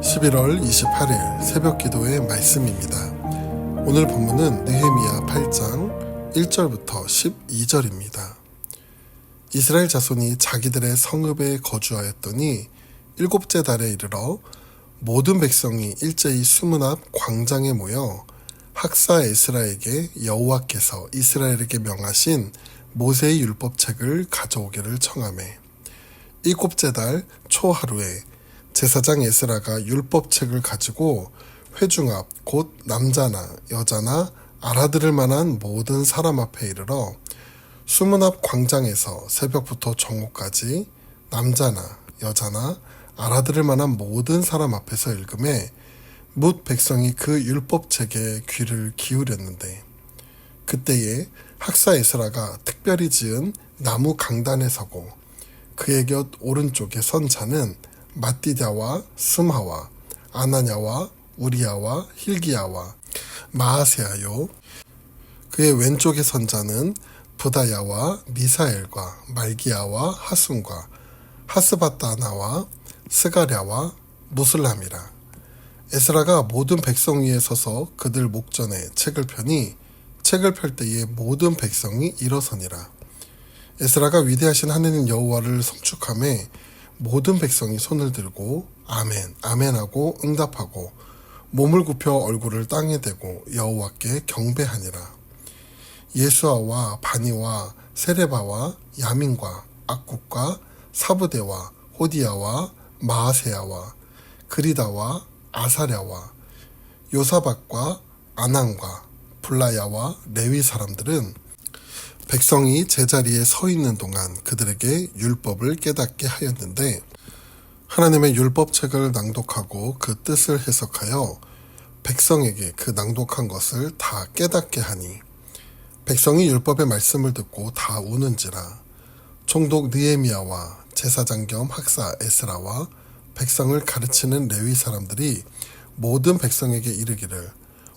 11월 28일 새벽 기도의 말씀입니다. 오늘 본문은 느헤미야 8장 1절부터 12절입니다. 이스라엘 자손이 자기들의 성읍에 거주하였더니 일곱째 달에 이르러 모든 백성이 일제히 수문 앞 광장에 모여 학사 에스라에게 여호와께서 이스라엘에게 명하신 모세의 율법책을 가져오기를 청하매 일곱째 달 초하루에 제사장 에스라가 율법책을 가지고 회중 앞 곧 남자나 여자나 알아들을 만한 모든 사람 앞에 이르러 수문 앞 광장에서 새벽부터 정오까지 남자나 여자나 알아들을 만한 모든 사람 앞에서 읽음에 뭇 백성이 그 율법책에 귀를 기울였는데 그때에 학사 에스라가 특별히 지은 나무 강단에 서고 그의 곁 오른쪽에 선 자는 마띠다와 스마와 아나냐와 우리야와 힐기야와 마하세아요. 그의 왼쪽에 선 자는 부다야와 미사엘과 말기야와 하순과 하스바타나와 스가랴와 무슬람이라. 에스라가 모든 백성 위에 서서 그들 목전에 책을 펴니 책을 펼 때에 모든 백성이 일어서니라. 에스라가 위대하신 하느님 여호와를 성축함에 모든 백성이 손을 들고 아멘 아멘하고 응답하고 몸을 굽혀 얼굴을 땅에 대고 여호와께 경배하니라. 예수아와 바니와 세레바와 야민과 악국과 사부대와 호디야와 마하세야와 그리다와 아사랴와 요사박과 아난과 블라야와 레위 사람들은 백성이 제자리에 서 있는 동안 그들에게 율법을 깨닫게 하였는데 하나님의 율법책을 낭독하고 그 뜻을 해석하여 백성에게 그 낭독한 것을 다 깨닫게 하니 백성이 율법의 말씀을 듣고 다 우는지라 총독 느에미야와 제사장 겸 학사 에스라와 백성을 가르치는 레위 사람들이 모든 백성에게 이르기를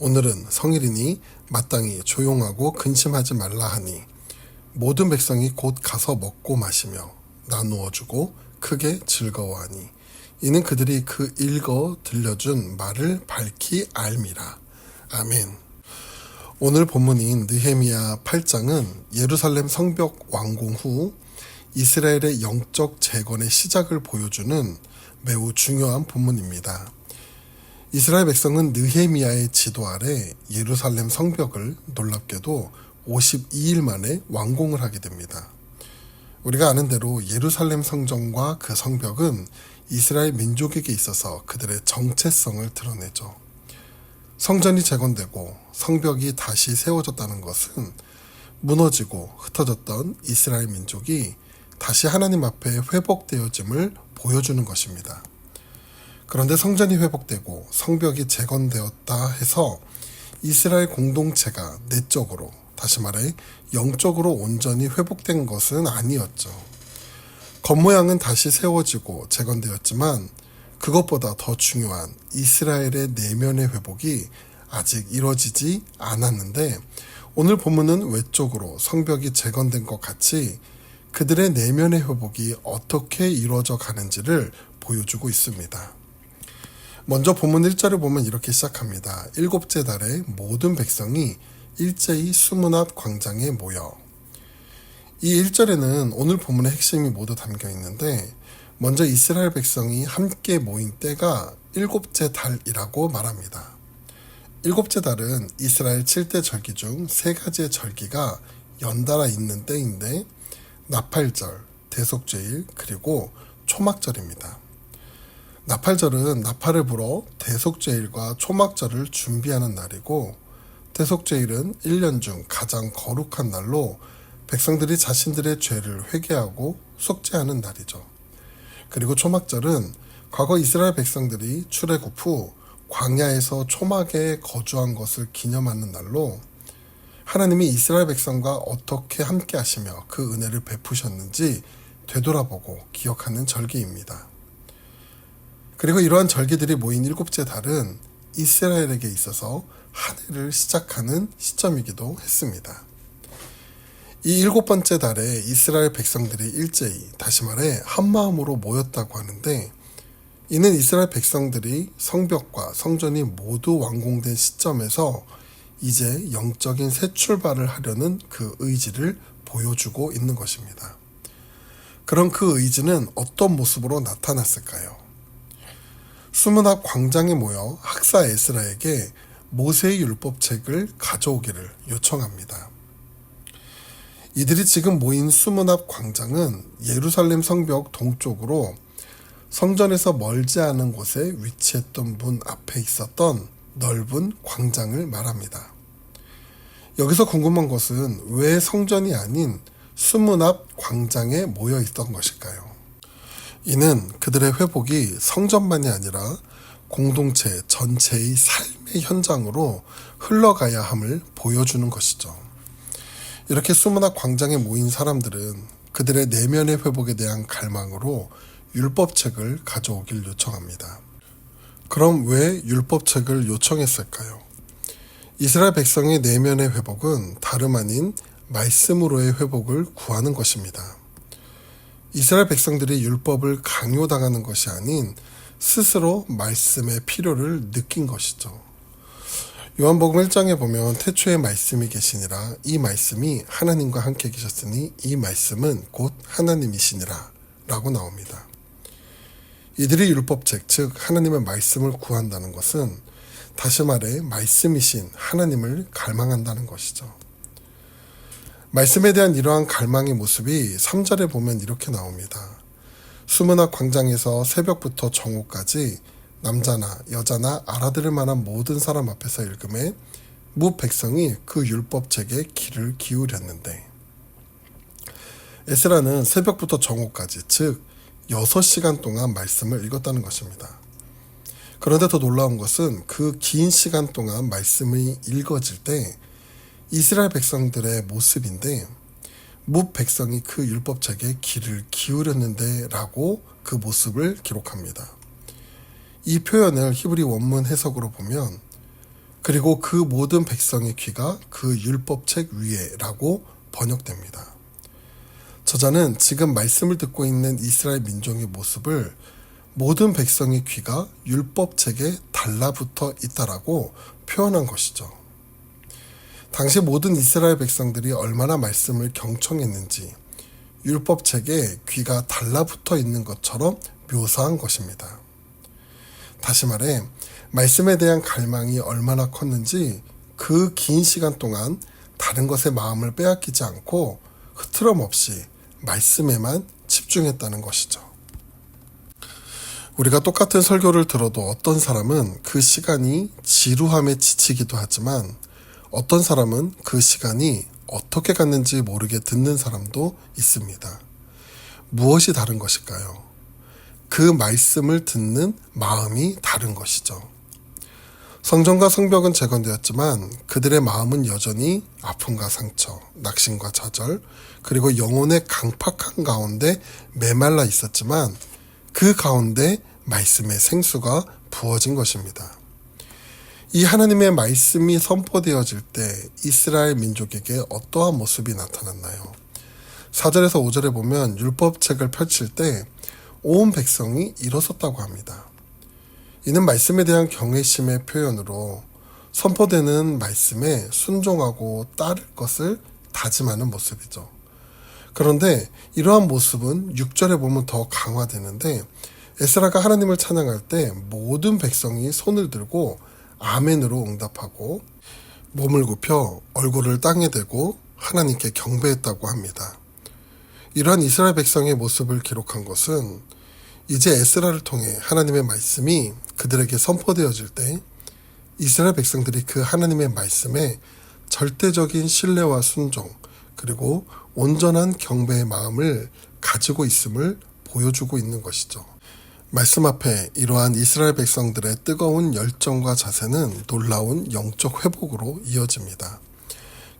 오늘은 성일이니 마땅히 조용하고 근심하지 말라 하니 모든 백성이 곧 가서 먹고 마시며 나누어 주고 크게 즐거워하니 이는 그들이 그 읽어 들려준 말을 밝히 알미라. 아멘. 오늘 본문인 느헤미야 8장은 예루살렘 성벽 완공 후 이스라엘의 영적 재건의 시작을 보여주는 매우 중요한 본문입니다. 이스라엘 백성은 느헤미야의 지도 아래 예루살렘 성벽을 놀랍게도 52일 만에 완공을 하게 됩니다. 우리가 아는 대로 예루살렘 성전과 그 성벽은 이스라엘 민족에게 있어서 그들의 정체성을 드러내죠. 성전이 재건되고 성벽이 다시 세워졌다는 것은 무너지고 흩어졌던 이스라엘 민족이 다시 하나님 앞에 회복되어짐을 보여주는 것입니다. 그런데 성전이 회복되고 성벽이 재건되었다 해서 이스라엘 공동체가 내적으로 다시 말해 영적으로 온전히 회복된 것은 아니었죠. 겉모양은 다시 세워지고 재건되었지만 그것보다 더 중요한 이스라엘의 내면의 회복이 아직 이뤄지지 않았는데 오늘 본문은 외적으로 성벽이 재건된 것 같이 그들의 내면의 회복이 어떻게 이루어져 가는지를 보여주고 있습니다. 먼저 본문 1절을 보면 이렇게 시작합니다. 일곱째 달에 모든 백성이 일제히 수문 앞 광장에 모여. 이 1절에는 오늘 본문의 핵심이 모두 담겨 있는데 먼저 이스라엘 백성이 함께 모인 때가 일곱째 달이라고 말합니다. 일곱째 달은 이스라엘 7대 절기 중 세 가지의 절기가 연달아 있는 때인데 나팔절, 대속죄일, 그리고 초막절입니다. 나팔절은 나팔을 불어 대속죄일과 초막절을 준비하는 날이고 대속죄일은 1년 중 가장 거룩한 날로 백성들이 자신들의 죄를 회개하고 속죄하는 날이죠. 그리고 초막절은 과거 이스라엘 백성들이 출애굽 후 광야에서 초막에 거주한 것을 기념하는 날로 하나님이 이스라엘 백성과 어떻게 함께 하시며 그 은혜를 베푸셨는지 되돌아보고 기억하는 절기입니다. 그리고 이러한 절기들이 모인 일곱째 달은 이스라엘에게 있어서 한 해를 시작하는 시점이기도 했습니다. 이 일곱 번째 달에 이스라엘 백성들이 일제히 다시 말해 한 마음으로 모였다고 하는데 이는 이스라엘 백성들이 성벽과 성전이 모두 완공된 시점에서 이제 영적인 새 출발을 하려는 그 의지를 보여주고 있는 것입니다. 그런 그 의지는 어떤 모습으로 나타났을까요? 수문 앞 광장에 모여 학사 에스라에게 모세의 율법책을 가져오기를 요청합니다. 이들이 지금 모인 수문 앞 광장은 예루살렘 성벽 동쪽으로 성전에서 멀지 않은 곳에 위치했던 문 앞에 있었던 넓은 광장을 말합니다. 여기서 궁금한 것은 왜 성전이 아닌 수문 앞 광장에 모여 있던 것일까요? 이는 그들의 회복이 성전만이 아니라 공동체 전체의 삶의 현장으로 흘러가야 함을 보여주는 것이죠. 이렇게 수문 앞 광장에 모인 사람들은 그들의 내면의 회복에 대한 갈망으로 율법책을 가져오길 요청합니다. 그럼 왜 율법책을 요청했을까요? 이스라엘 백성의 내면의 회복은 다름 아닌 말씀으로의 회복을 구하는 것입니다. 이스라엘 백성들이 율법을 강요당하는 것이 아닌 스스로 말씀의 필요를 느낀 것이죠. 요한복음 1장에 보면 태초에 말씀이 계시니라 이 말씀이 하나님과 함께 계셨으니 이 말씀은 곧 하나님이시니라 라고 나옵니다. 이들이 율법책, 즉 하나님의 말씀을 구한다는 것은 다시 말해 말씀이신 하나님을 갈망한다는 것이죠. 말씀에 대한 이러한 갈망의 모습이 3절에 보면 이렇게 나옵니다. 수문학 광장에서 새벽부터 정오까지 남자나 여자나 알아들을 만한 모든 사람 앞에서 읽음에 무 백성이 그 율법책에 귀를 기울였는데 에스라는 새벽부터 정오까지 즉 6시간 동안 말씀을 읽었다는 것입니다. 그런데 더 놀라운 것은 그 긴 시간 동안 말씀이 읽어질 때 이스라엘 백성들의 모습인데 무 백성이 그 율법책에 귀를 기울였는데 라고 그 모습을 기록합니다. 이 표현을 히브리 원문 해석으로 보면 그리고 그 모든 백성의 귀가 그 율법책 위에라고 번역됩니다. 저자는 지금 말씀을 듣고 있는 이스라엘 민족의 모습을 모든 백성의 귀가 율법책에 달라붙어 있다라고 표현한 것이죠. 당시 모든 이스라엘 백성들이 얼마나 말씀을 경청했는지 율법책에 귀가 달라붙어 있는 것처럼 묘사한 것입니다. 다시 말해, 말씀에 대한 갈망이 얼마나 컸는지 그 긴 시간 동안 다른 것에 마음을 빼앗기지 않고 흐트럼 없이 말씀에만 집중했다는 것이죠. 우리가 똑같은 설교를 들어도 어떤 사람은 그 시간이 지루함에 지치기도 하지만 어떤 사람은 그 시간이 어떻게 갔는지 모르게 듣는 사람도 있습니다. 무엇이 다른 것일까요? 그 말씀을 듣는 마음이 다른 것이죠. 성전과 성벽은 재건되었지만 그들의 마음은 여전히 아픔과 상처, 낙심과 좌절, 그리고 영혼의 강팍한 가운데 메말라 있었지만 그 가운데 말씀의 생수가 부어진 것입니다. 이 하나님의 말씀이 선포되어질 때 이스라엘 민족에게 어떠한 모습이 나타났나요? 4절에서 5절에 보면 율법책을 펼칠 때 온 백성이 일어섰다고 합니다. 이는 말씀에 대한 경외심의 표현으로 선포되는 말씀에 순종하고 따를 것을 다짐하는 모습이죠. 그런데 이러한 모습은 6절에 보면 더 강화되는데 에스라가 하나님을 찬양할 때 모든 백성이 손을 들고 아멘으로 응답하고 몸을 굽혀 얼굴을 땅에 대고 하나님께 경배했다고 합니다. 이러한 이스라엘 백성의 모습을 기록한 것은 이제 에스라를 통해 하나님의 말씀이 그들에게 선포되어질 때 이스라엘 백성들이 그 하나님의 말씀에 절대적인 신뢰와 순종 그리고 온전한 경배의 마음을 가지고 있음을 보여주고 있는 것이죠. 말씀 앞에 이러한 이스라엘 백성들의 뜨거운 열정과 자세는 놀라운 영적 회복으로 이어집니다.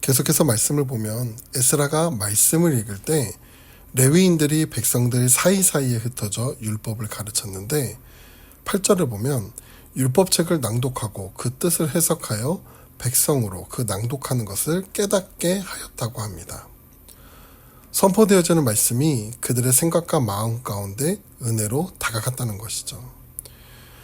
계속해서 말씀을 보면 에스라가 말씀을 읽을 때 레위인들이 백성들 사이사이에 흩어져 율법을 가르쳤는데 8절을 보면 율법책을 낭독하고 그 뜻을 해석하여 백성으로 그 낭독하는 것을 깨닫게 하였다고 합니다. 선포되어지는 말씀이 그들의 생각과 마음 가운데 은혜로 다가갔다는 것이죠.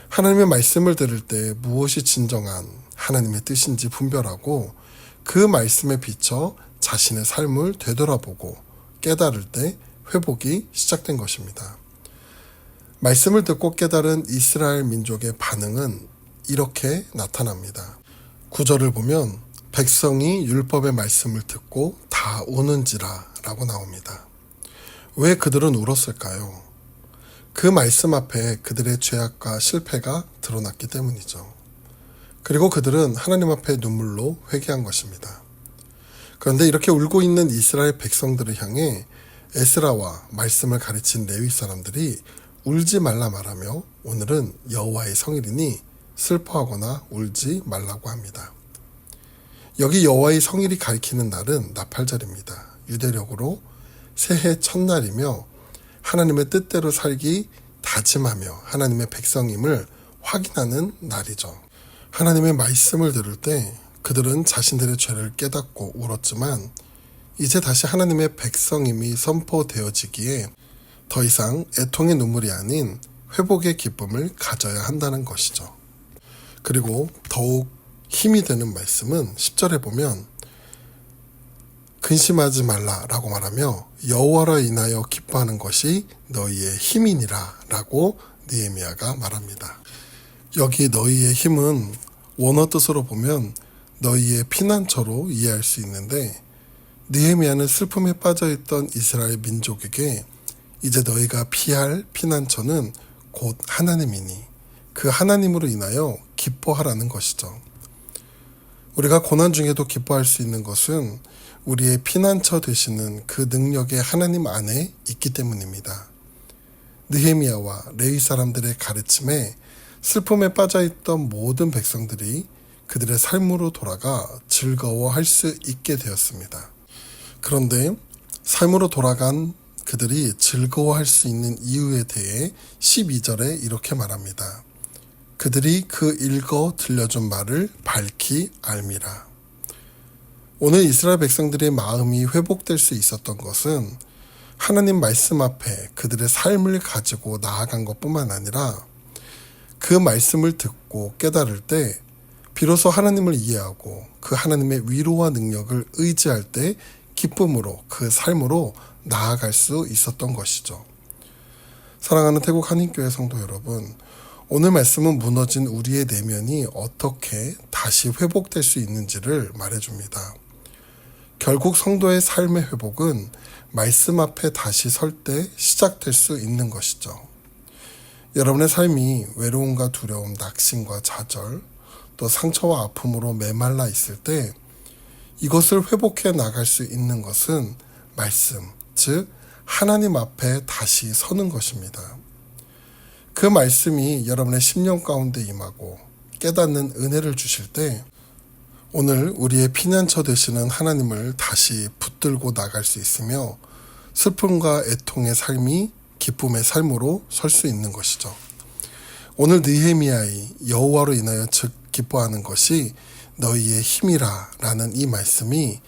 하나님의 말씀을 들을 때 무엇이 진정한 하나님의 뜻인지 분별하고 그 말씀에 비춰 자신의 삶을 되돌아보고 깨달을 때 회복이 시작된 것입니다. 말씀을 듣고 깨달은 이스라엘 민족의 반응은 이렇게 나타납니다. 구절을 보면 백성이 율법의 말씀을 듣고 다 우는지라 라고 나옵니다. 왜 그들은 울었을까요? 그 말씀 앞에 그들의 죄악과 실패가 드러났기 때문이죠. 그리고 그들은 하나님 앞에 눈물로 회개한 것입니다. 그런데 이렇게 울고 있는 이스라엘 백성들을 향해 에스라와 말씀을 가르친 레위 사람들이 울지 말라 말하며 오늘은 여호와의 성일이니 슬퍼하거나 울지 말라고 합니다. 여기 여호와의 성일이 가리키는 날은 나팔절입니다. 유대력으로 새해 첫날이며 하나님의 뜻대로 살기 다짐하며 하나님의 백성임을 확인하는 날이죠. 하나님의 말씀을 들을 때 그들은 자신들의 죄를 깨닫고 울었지만 이제 다시 하나님의 백성임이 선포되어지기에 더 이상 애통의 눈물이 아닌 회복의 기쁨을 가져야 한다는 것이죠. 그리고 더욱 힘이 되는 말씀은 10절에 보면 근심하지 말라라고 말하며 여호와로 인하여 기뻐하는 것이 너희의 힘이니라라고 느헤미야가 말합니다. 여기 너희의 힘은 원어 뜻으로 보면 너희의 피난처로 이해할 수 있는데 느헤미야는 슬픔에 빠져 있던 이스라엘 민족에게 이제 너희가 피할 피난처는 곧 하나님이니 그 하나님으로 인하여 기뻐하라는 것이죠. 우리가 고난 중에도 기뻐할 수 있는 것은 우리의 피난처 되시는 그 능력의 하나님 안에 있기 때문입니다. 느헤미야와 레위 사람들의 가르침에 슬픔에 빠져 있던 모든 백성들이 그들의 삶으로 돌아가 즐거워할 수 있게 되었습니다. 그런데 삶으로 돌아간 그들이 즐거워할 수 있는 이유에 대해 12절에 이렇게 말합니다. 그들이 그 읽어 들려준 말을 밝히 알미라. 오늘 이스라엘 백성들의 마음이 회복될 수 있었던 것은 하나님 말씀 앞에 그들의 삶을 가지고 나아간 것 뿐만 아니라 그 말씀을 듣고 깨달을 때 비로소 하나님을 이해하고 그 하나님의 위로와 능력을 의지할 때 기쁨으로 그 삶으로 나아갈 수 있었던 것이죠. 사랑하는 태국 한인교회 성도 여러분, 오늘 말씀은 무너진 우리의 내면이 어떻게 다시 회복될 수 있는지를 말해줍니다. 결국 성도의 삶의 회복은 말씀 앞에 다시 설 때 시작될 수 있는 것이죠. 여러분의 삶이 외로움과 두려움, 낙심과 좌절, 또 상처와 아픔으로 메말라 있을 때 이것을 회복해 나갈 수 있는 것은 말씀, 즉, 하나님 앞에 다시 서는 것입니다. 그 말씀이 여러분의 심령 가운데 임하고 깨닫는 은혜를 주실 때 오늘 우리의 피난처 되시는 하나님을 다시 붙들고 나갈 수 있으며 슬픔과 애통의 삶이 기쁨의 삶으로 설 수 있는 것이죠. 오늘 느헤미야의 여호와로 인하여 즉 기뻐하는 것이 너희의 힘이라라는 이 말씀이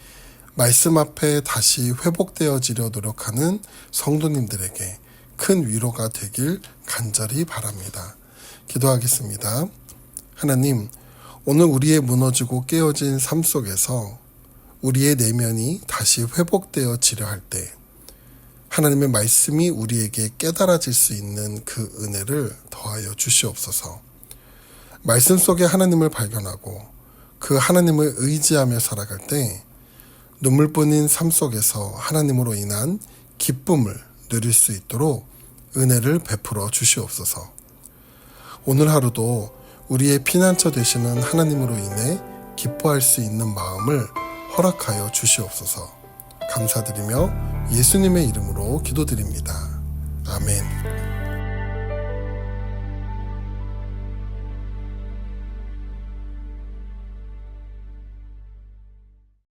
말씀 앞에 다시 회복되어지려 노력하는 성도님들에게 큰 위로가 되길 간절히 바랍니다. 기도하겠습니다. 하나님, 오늘 우리의 무너지고 깨어진 삶 속에서 우리의 내면이 다시 회복되어지려 할 때 하나님의 말씀이 우리에게 깨달아질 수 있는 그 은혜를 더하여 주시옵소서. 말씀 속에 하나님을 발견하고 그 하나님을 의지하며 살아갈 때 눈물뿐인 삶 속에서 하나님으로 인한 기쁨을 누릴 수 있도록 은혜를 베풀어 주시옵소서. 오늘 하루도 우리의 피난처 되시는 하나님으로 인해 기뻐할 수 있는 마음을 허락하여 주시옵소서. 감사드리며 예수님의 이름으로 기도드립니다. 아멘.